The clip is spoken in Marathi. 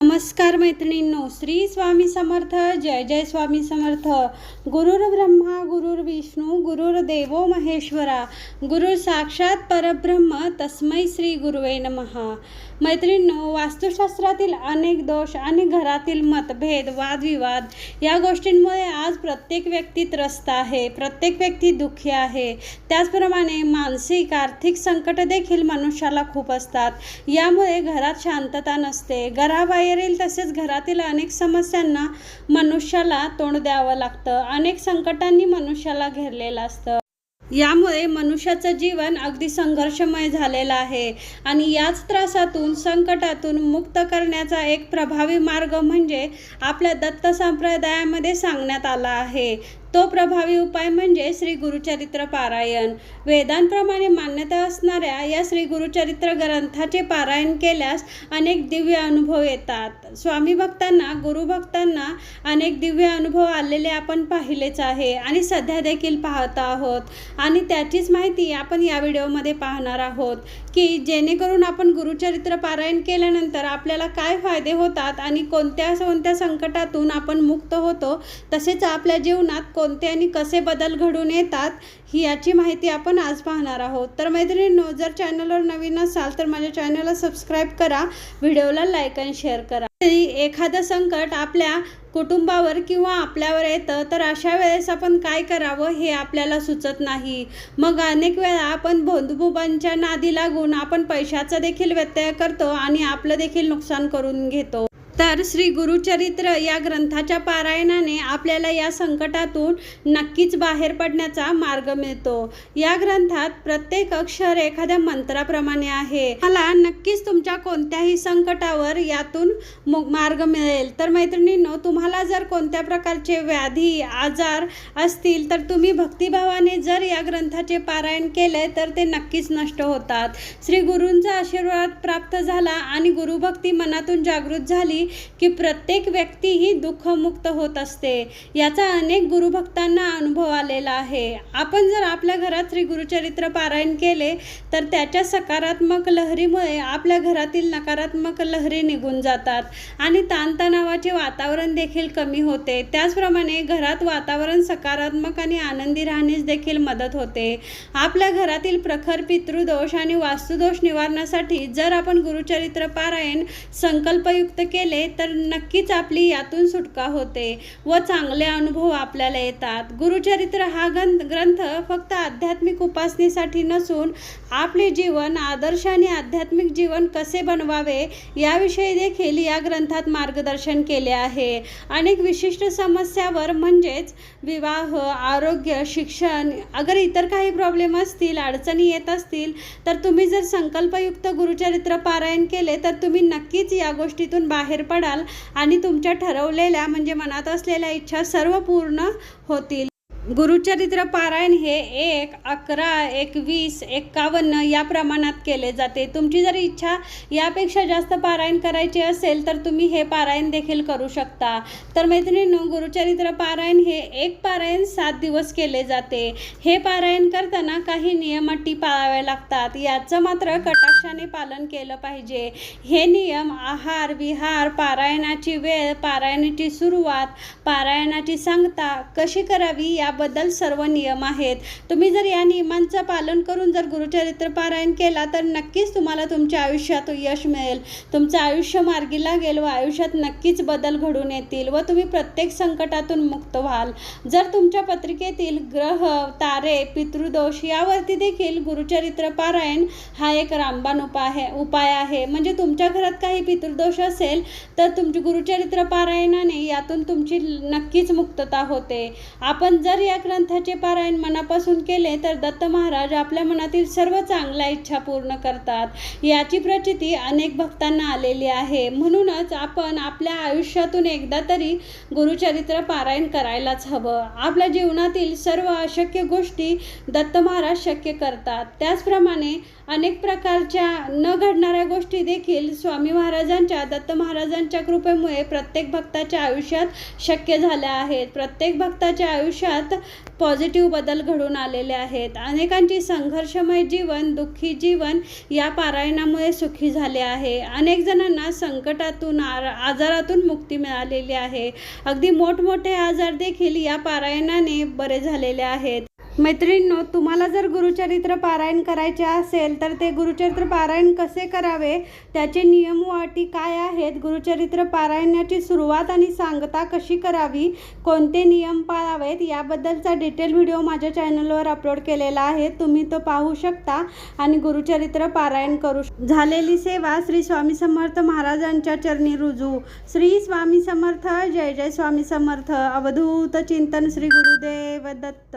नमस्कार मैत्रिणींनो श्री स्वामी समर्थ जय जय स्वामी समर्थ. गुरुर ब्रह्मा गुरुर विष्णू गुरुर देवो महेश्वरा गुरु साक्षात परब्रह्म तस्मै श्री गुरुवे नमहा मैत्रिणींनो वास्तुशास्त्रातील अनेक दोष आणि घरातील मतभेद वादविवाद या गोष्टींमुळे आज प्रत्येक व्यक्ती त्रस्त आहे प्रत्येक व्यक्ती दुःखी आहे. त्याचप्रमाणे मानसिक आर्थिक संकट देखील मनुष्याला खूप असतात. यामुळे घरात शांतता नसते घराबाहेरील तसेच घरातील अनेक समस्यांना मनुष्याला तोंड द्यावं लागतं. अनेक संकटांनी मनुष्याला घेरलेलं असतं. यामुळे मनुष्याचं जीवन अगदी संघर्षमय झालेलं आहे. आणि याच त्रासातून संकटातून मुक्त करण्याचा एक प्रभावी मार्ग म्हणजे आपल्या दत्त संप्रदायामध्ये सांगण्यात आला आहे. तो प्रभावी उपाय म्हणजे श्री गुरुचरित्र पारायण. वेदांप्रमाणे मान्यता असणाऱ्या या श्री गुरुचरित्र ग्रंथाचे पारायण केल्यास अनेक दिव्य अनुभव येतात. स्वामी भक्तांना गुरुभक्तांना अनेक दिव्य अनुभव आलेले आपण पाहिलेच आहे आणि सध्या देखील पाहत आहोत. आणि त्याचीच माहिती आपण या व्हिडिओमध्ये पाहणार आहोत की जेणेकरून आपण गुरुचरित्र पारायण केल्यानंतर आपल्याला काय फायदे होतात आणि कोणत्या कोणत्या संकटातून आपण मुक्त होतो तसेच आपल्या जीवनात कोणते आणि कसे बदल घडून येतात ही याची माहिती आपण आज पाहणार आहोत. तर मैत्रिणींनो जर चॅनलवर नवीन असाल तर माझ्या चॅनलला सबस्क्राईब करा व्हिडिओला लाईक आणि शेअर करा. तरी एखादं संकट आपल्या कुटुंबावर किंवा आपल्यावर येतं तर अशा वेळेस आपण काय करावं हे आपल्याला सुचत नाही. मग अनेक वेळा आपण बंधुबुबांच्या नादी लागून आपण पैशाचा देखील व्यत्यय करतो आणि आपलं देखील नुकसान करून घेतो. तर श्री गुरुचरित्र या ग्रंथाच्या पारायणाने आपल्याला या संकटातून नक्कीच बाहेर पडण्याचा मार्ग मिळतो. या ग्रंथात प्रत्येक अक्षर एखाद्या मंत्राप्रमाणे आहे. मला नक्कीच तुमच्या कोणत्याही संकटावर यातून मु- मार्ग मिळेल. तर मैत्रिणींनो तुम्हाला जर कोणत्या प्रकारचे व्याधी आजार असतील तर तुम्ही भक्तिभावाने जर या ग्रंथाचे पारायण केले तर ते नक्कीच नष्ट होतात. श्री गुरूंचा आशीर्वाद प्राप्त झाला आणि गुरुभक्ती मनातून जागृत झाली. की प्रत्येक व्यक्ती ही दुःखमुक्त होत असते. याचा अनेक गुरुभक्तांना अनुभव आलेला आहे. आपण जर आपल्या घरात श्री गुरुचरित्र पारायण केले तर त्याच्या सकारात्मक लहरीमुळे आपल्या घरातील नकारात्मक लहरी निघून जातात आणि ताणतणावाचे वातावरण देखील कमी होते. त्याचप्रमाणे घरात वातावरण सकारात्मक आणि आनंदी राहण्यास देखील मदत होते. आपल्या घरातील प्रखर पितृदोष आणि वास्तुदोष निवारणासाठी जर आपण गुरुचरित्र पारायण संकल्पयुक्त केले तर नक्कीच आपली यातून सुटका होते व चांगले अनुभव आपल्याला येतात. गुरुचरित्र हा ग्रंथ ग्रंथ फक्त आध्यात्मिक उपासनेसाठी नसून आपले जीवन आदर्श आणि आध्यात्मिक जीवन कसे बनवावे याविषयी देखील या ग्रंथात मार्गदर्शन केले आहे. अनेक विशिष्ट समस्यावर म्हणजेच विवाह आरोग्य शिक्षण अगर इतर काही प्रॉब्लेम असतील अडचणी येत असतील तर तुम्ही जर संकल्पयुक्त गुरुचरित्र पारायण केले तर तुम्ही नक्कीच या गोष्टीतून बाहेर पडाल आणि तुमच्या ठरवलेल्या म्हणजे मनात असलेल्या इच्छा सर्व पूर्ण होतील. गुरुचरित्र पारायण हे एक अकरा एकवीस एक्कावन्न या प्रमाणात केले जाते. तुमची जर इच्छा यापेक्षा जास्त पारायण करायची असेल तर तुम्ही हे पारायण देखील करू शकता. तर मैत्रिणींनो गुरुचरित्र पारायण हे एक पारायण सात दिवस केले जाते. हे पारायण करताना काही नियम अटी पाळाव्या लागतात. याचं मात्र कटाक्षाने पालन केलं पाहिजे. हे नियम आहार विहार पारायणाची वेळ पारायणाची सुरुवात पारायणाची सांगता कशी करावी या याबद्दल सर्व नियम आहेत. तुम्ही जर या नियमांचं पालन करून जर गुरुचरित्र पारायण केला तर नक्कीच तुम्हाला तुमच्या आयुष्यात यश मिळेल. तुमचं आयुष्य मार्गी लागेल व आयुष्यात नक्कीच बदल घडून येतील व तुम्ही प्रत्येक संकटातून मुक्त व्हाल. जर तुमच्या पत्रिकेतील ग्रह तारे पितृदोष यावरती देखील गुरुचरित्र पारायण हा एक रामबाण उपाय आहे उपाय आहे. म्हणजे तुमच्या घरात काही पितृदोष असेल तर तुमची गुरुचरित्र पारायणाने यातून तुमची नक्कीच मुक्तता होते. आपण जर या ग्रंथाचे पारायण मनापासून केले तर दत्त महाराज आपल्या मनातील सर्व चांगल्या इच्छा पूर्ण करतात. याची प्रचिती अनेक भक्तांना आलेली आहे. म्हणूनच आपण आपल्या आयुष्यातून एकदा तरी गुरुचरित्र पारायण करायलाच हवं. आपल्या जीवनातील सर्व अशक्य गोष्टी दत्त महाराज शक्य करतात. त्याचप्रमाणे अनेक प्रकारच्या न घडणाऱ्या गोष्टी देखील स्वामी महाराजांच्या दत्त महाराजांच्या कृपेमुळे प्रत्येक भक्ताच्या आयुष्यात शक्य झाल्या आहेत. प्रत्येक भक्ताच्या आयुष्यात जीवनात पॉझिटिव्ह बदल घडून आलेले आहेत. अनेकांची संघर्षमय जीवन दुःखी जीवन या पारायणामुळे सुखी झाले आहे. अनेक जणांना संकटातून आर आजारातून मुक्ती मिळालेली आहे. अगदी मोठमोठे आजार देखील या पारायणाने बरे झालेले आहेत. मैत्रिणींनो तुम्हाला जर गुरुचरित्र पारायण करायचे असेल तर ते गुरुचरित्र पारायण कसे करावे? त्याचे नियम व अटी काय आहेत? गुरुचरित्र पारायणाची सुरुवात आणि सांगता कशी करावी? कोणते नियम पाळावेत? याबद्दलचा डिटेल व्हिडिओ माझ्या चॅनलवर अपलोड केलेला आहे. तुम्ही तो पाहू शकता आणि गुरुचरित्र पारायण करू झालेली सेवा श्री स्वामी समर्थ महाराजांच्या चरणी रुजू. श्री स्वामी समर्थ जय जय स्वामी समर्थ. अवधूत चिंतन श्री गुरुदेव दत्त.